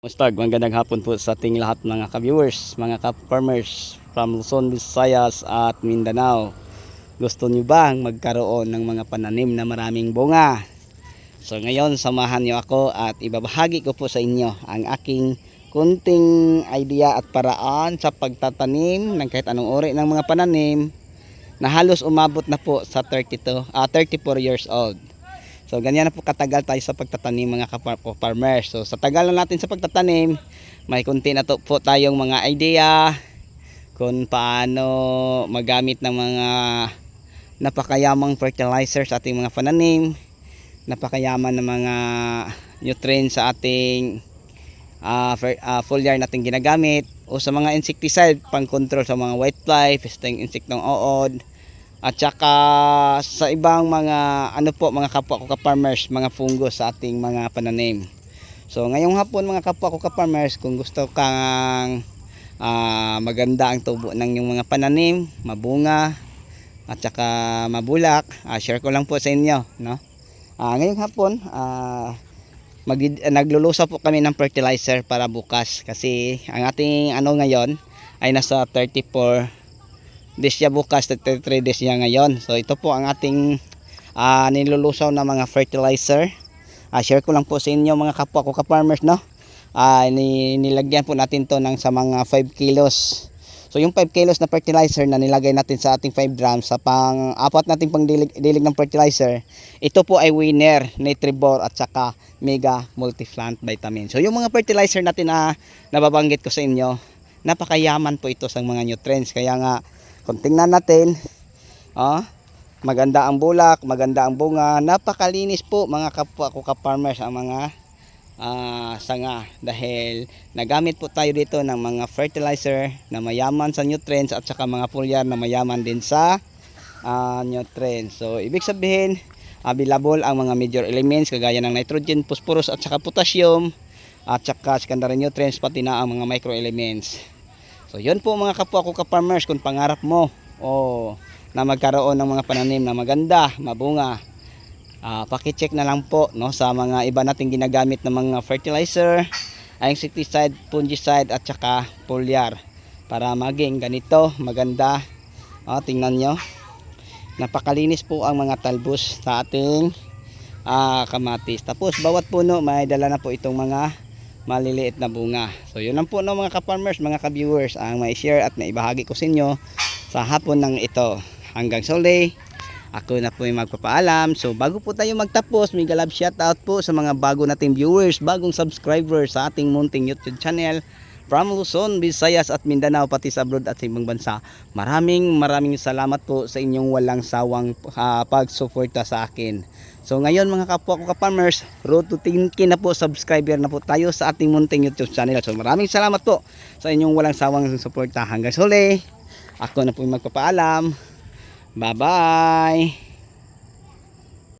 Mustag, magandang hapon po sa ating lahat mga ka-viewers, mga ka-farmers from Luzon, Visayas at Mindanao. Gusto niyo bang magkaroon ng mga pananim na maraming bunga? So ngayon, samahan niyo ako at ibabahagi ko po sa inyo ang aking kunting idea at paraan sa pagtatanim ng kahit anong uri ng mga pananim na halos umabot na po sa 32, ah, 34 years old. So ganyan na po katagal tayo sa pagtatanim mga ka-farmers. So sa tagal na natin sa pagtatanim, may kunti na to po tayong mga idea kung paano magamit ng mga napakayamang fertilizer sa ating mga pananim, napakayaman ng mga nutrients sa ating uh, foliar natin ginagamit o sa mga insecticide pang control sa mga whitefly, pesting insektong ood, at saka sa ibang mga ano po mga kapwa ko ka-farmers, mga fungus sa ating mga pananim. So ngayong hapon mga kapwa ko ka-farmers, kung gusto kang ah, maganda ang tubo ng yung mga pananim, mabunga at saka mabulak, ah, share ko lang po sa inyo, no? Ah, ngayong hapon, ah, mag naglulusa po kami ng fertilizer para bukas kasi ang ating ano ngayon ay nasa 34 days siya bukas 33 days siya ngayon. So ito po ang ating ah, nilulusaw na mga fertilizer. Ah, share ko lang po sa inyo mga kapwa ko ka-farmers no? Ni, nilagyan po natin to ng sa mga 5 kilos. So yung 5 kilos na fertilizer na nilagay natin sa ating 5 drums sa pang apat nating pang dilig, dilig ng fertilizer ito po ay winner Nitribor at saka Mega Multiplant Vitamin. So yung mga fertilizer natin na nababanggit ko sa inyo napakayaman po ito sa mga nutrients. Kaya nga kung tingnan natin, oh, maganda ang bulak, maganda ang bunga, napakalinis po mga kapwa ko ka-farmers ang mga ah, sanga dahil nagamit po tayo dito ng mga fertilizer na mayaman sa nutrients at saka mga foliar na mayaman din sa ah, nutrients. So ibig sabihin, available ang mga major elements kagaya ng nitrogen, phosphorus at saka potassium at saka secondary nutrients pati na ang mga microelements. So yun po mga kapwa ko ka-farmers kung pangarap mo o na magkaroon ng mga pananim na maganda, mabunga. Ah, paki-check na lang po no sa mga iba nating ginagamit na mga fertilizer, insecticide, fungicide at saka foliar para maging ganito, maganda. Ah, tingnan nyo. Napakalinis po ang mga talbos sa ating ah, kamatis. Tapos bawat puno may dala na po itong mga maliliit na bunga. So yun lang po no mga ka-farmers, mga ka-viewers ang may share at naibahagi ko sa inyo sa hapon ng ito. Hanggang sa uli, ako na po yung magpapaalam. So bago po tayo magtapos, may galab shoutout po sa mga bago nating viewers, bagong subscribers sa ating munting YouTube channel from Luzon, Visayas at Mindanao pati sa abroad at sa ibang bansa. Maraming maraming salamat po sa inyong walang sawang uh, pagsuporta sa akin. So ngayon mga kapwa ko ka-farmers, road to 10k na po subscriber na po tayo sa ating munting YouTube channel. So maraming salamat po sa inyong walang sawang suporta. Hanggang sa huli, ako na po yung magpapaalam. Bye-bye!